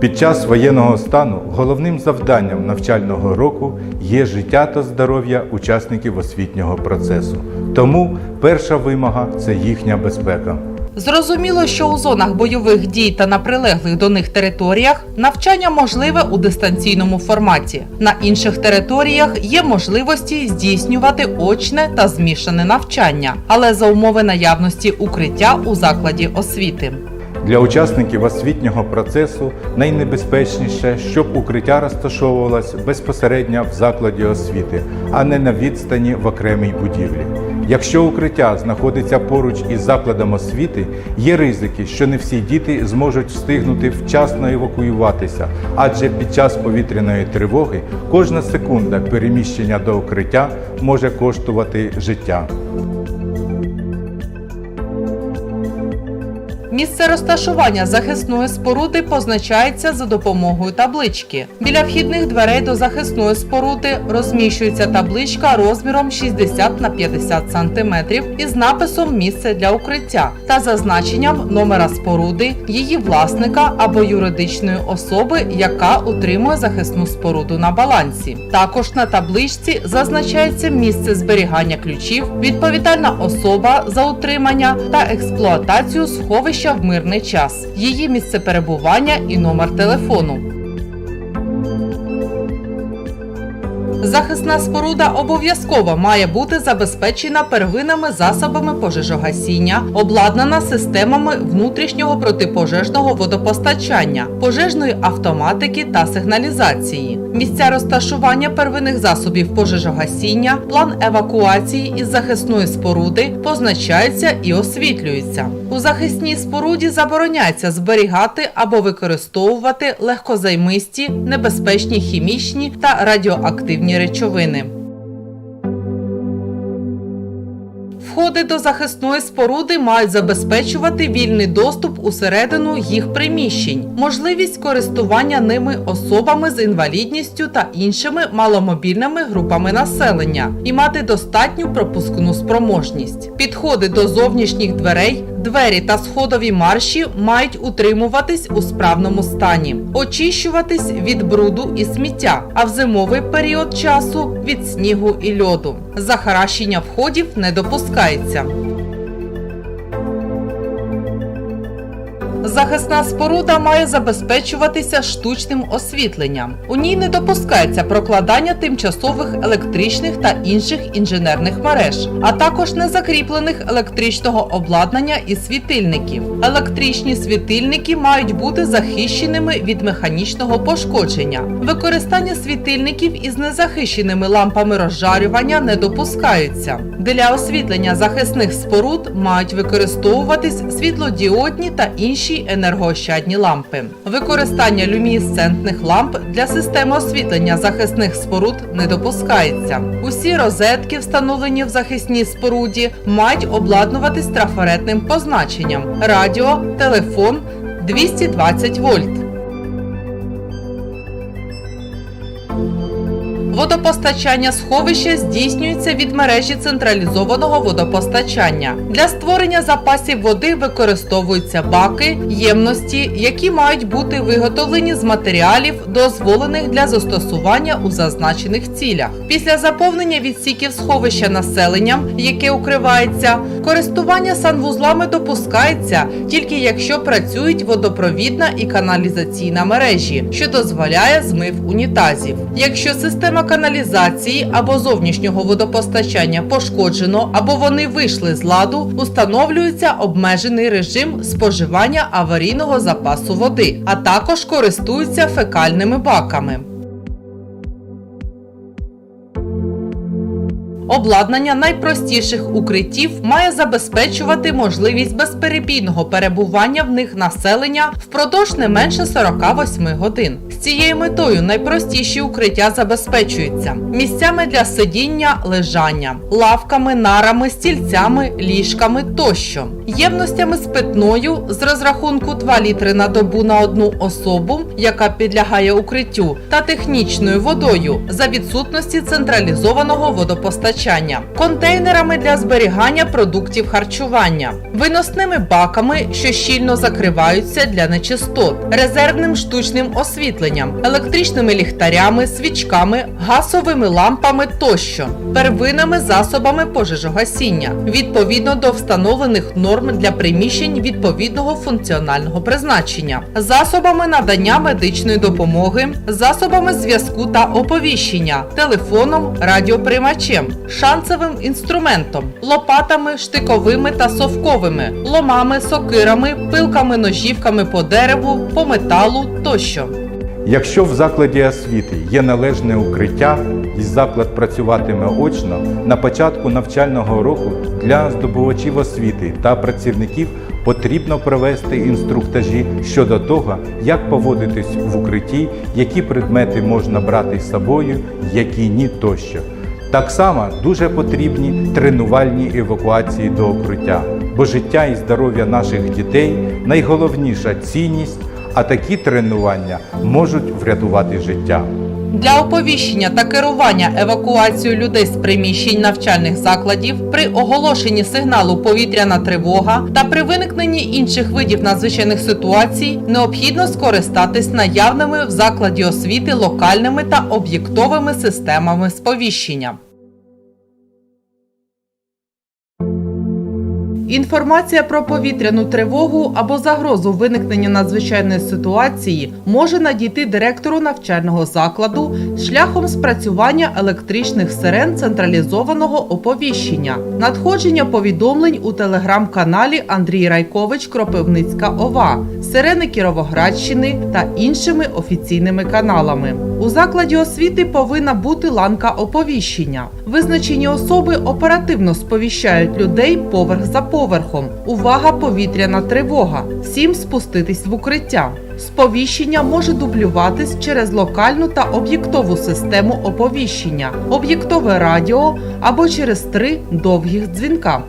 Під час воєнного стану головним завданням навчального року є життя та здоров'я учасників освітнього процесу. Тому перша вимога це їхня безпека. Зрозуміло, що у зонах бойових дій та на прилеглих до них територіях навчання можливе у дистанційному форматі. На інших територіях є можливості здійснювати очне та змішане навчання, але за умови наявності укриття у закладі освіти. Для учасників освітнього процесу найнебезпечніше, щоб укриття розташовувалось безпосередньо в закладі освіти, а не на відстані в окремій будівлі. Якщо укриття знаходиться поруч із закладом освіти, є ризики, що не всі діти зможуть встигнути вчасно евакуюватися, адже під час повітряної тривоги кожна секунда переміщення до укриття може коштувати життя. Місце розташування захисної споруди позначається за допомогою таблички. Біля вхідних дверей до захисної споруди розміщується табличка розміром 60 на 50 см із написом Місце для укриття та зазначенням номера споруди, її власника або юридичної особи, яка утримує захисну споруду на балансі. Також на табличці зазначається місце зберігання ключів, відповідальна особа за утримання та експлуатацію сховища в мирний час, її місце перебування і номер телефону. Захисна споруда обов'язково має бути забезпечена первинними засобами пожежогасіння, обладнана системами внутрішнього протипожежного водопостачання, пожежної автоматики та сигналізації. Місця розташування первинних засобів пожежогасіння, план евакуації із захисної споруди позначаються і освітлюються. У захисній споруді забороняється зберігати або використовувати легкозаймисті, небезпечні хімічні та радіоактивні речовини. Входи до захисної споруди мають забезпечувати вільний доступ усередину їх приміщень, можливість користування ними особами з інвалідністю та іншими маломобільними групами населення і мати достатню пропускну спроможність. Підходи до зовнішніх дверей, двері та сходові марші мають утримуватись у справному стані, очищуватись від бруду і сміття, а в зимовий період часу від снігу і льоду. Захаращення входів не допускається. Захисна споруда має забезпечуватися штучним освітленням. У ній не допускається прокладання тимчасових електричних та інших інженерних мереж, а також незакріплених електричного обладнання і світильників. Електричні світильники мають бути захищеними від механічного пошкодження. Використання світильників із незахищеними лампами розжарювання не допускаються. Для освітлення захисних споруд мають використовуватись світлодіодні та інші енергоощадні лампи. Використання люмінесцентних ламп для системи освітлення захисних споруд не допускається. Усі розетки, встановлені в захисній споруді, мають обладнуватись трафаретним позначенням: радіо, телефон 220 вольт. Водопостачання сховища здійснюється від мережі централізованого водопостачання. Для створення запасів води використовуються баки, ємності, які мають бути виготовлені з матеріалів, дозволених для застосування у зазначених цілях. Після заповнення відсіків сховища населенням, яке укривається, користування санвузлами допускається тільки якщо працюють водопровідна і каналізаційна мережі, що дозволяє змив унітазів. Якщо система каналізації або зовнішнього водопостачання пошкоджено або вони вийшли з ладу, установлюється обмежений режим споживання аварійного запасу води, а також користуються фекальними баками. Обладнання найпростіших укриттів має забезпечувати можливість безперебійного перебування в них населення впродовж не менше 48 годин. З цією метою найпростіші укриття забезпечуються місцями для сидіння, лежання, лавками, нарами, стільцями, ліжками тощо, ємностями з питною з розрахунку 2 літри на добу на одну особу, яка підлягає укриттю, та технічною водою за відсутності централізованого водопостачання, контейнерами для зберігання продуктів харчування, виносними баками, що щільно закриваються для нечистот, резервним штучним освітленням, електричними ліхтарями, свічками, газовими лампами тощо, первинними засобами пожежогасіння відповідно до встановлених норм для приміщень відповідного функціонального призначення, засобами надання медичної допомоги, засобами зв'язку та оповіщення, телефоном, радіоприймачем, шанцевим інструментом, лопатами, штиковими та совковими, ломами, сокирами, пилками, ножівками по дереву, по металу тощо. Якщо в закладі освіти є належне укриття і заклад працюватиме очно, на початку навчального року для здобувачів освіти та працівників потрібно провести інструктажі щодо того, як поводитись в укритті, які предмети можна брати з собою, які ні тощо. Так само дуже потрібні тренувальні евакуації до укриття, бо життя і здоров'я наших дітей найголовніша цінність, а такі тренування можуть врятувати життя. Для оповіщення та керування евакуацією людей з приміщень навчальних закладів при оголошенні сигналу повітряна тривога та при виникненні інших видів надзвичайних ситуацій необхідно скористатись наявними в закладі освіти локальними та об'єктовими системами сповіщення. Інформація про повітряну тривогу або загрозу виникнення надзвичайної ситуації може надійти директору навчального закладу шляхом спрацювання електричних сирен централізованого оповіщення, надходження повідомлень у телеграм-каналі Андрій Райкович Кропивницька ОВА, сирени Кіровоградщини та іншими офіційними каналами. У закладі освіти повинна бути ланка оповіщення. Визначені особи оперативно сповіщають людей поверх за поверхом. Увага, повітряна тривога. Всім спуститись в укриття. Сповіщення може дублюватись через локальну та об'єктову систему оповіщення, об'єктове радіо або через три довгих дзвінка.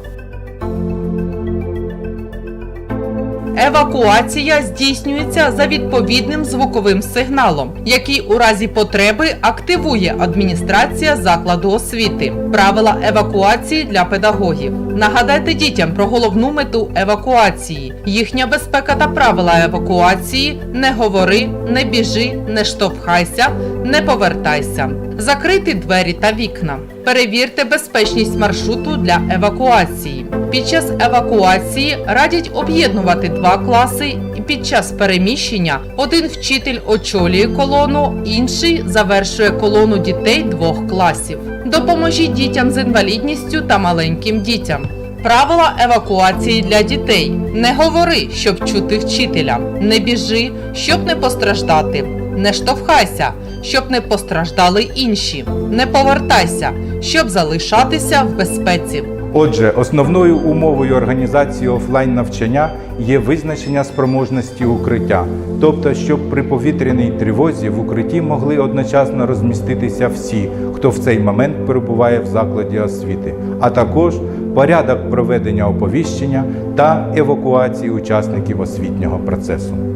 Евакуація здійснюється за відповідним звуковим сигналом, який у разі потреби активує адміністрація закладу освіти. Правила евакуації для педагогів. Нагадайте дітям про головну мету евакуації, їхня безпека та правила евакуації. Не говори, не біжи, не штовхайся, не повертайся. Закрити двері та вікна. Перевірте безпечність маршруту для евакуації. Під час евакуації радять об'єднувати два класи, і під час переміщення один вчитель очолює колону, інший завершує колону дітей двох класів. Допоможіть дітям з інвалідністю та маленьким дітям. Правила евакуації для дітей. Не говори, щоб чути вчителя. Не біжи, щоб не постраждати. Не штовхайся, щоб не постраждали інші. Не повертайся, щоб залишатися в безпеці. Отже, основною умовою організації офлайн навчання є визначення спроможності укриття, тобто, щоб при повітряній тривозі в укритті могли одночасно розміститися всі, хто в цей момент перебуває в закладі освіти, а також порядок проведення оповіщення та евакуації учасників освітнього процесу.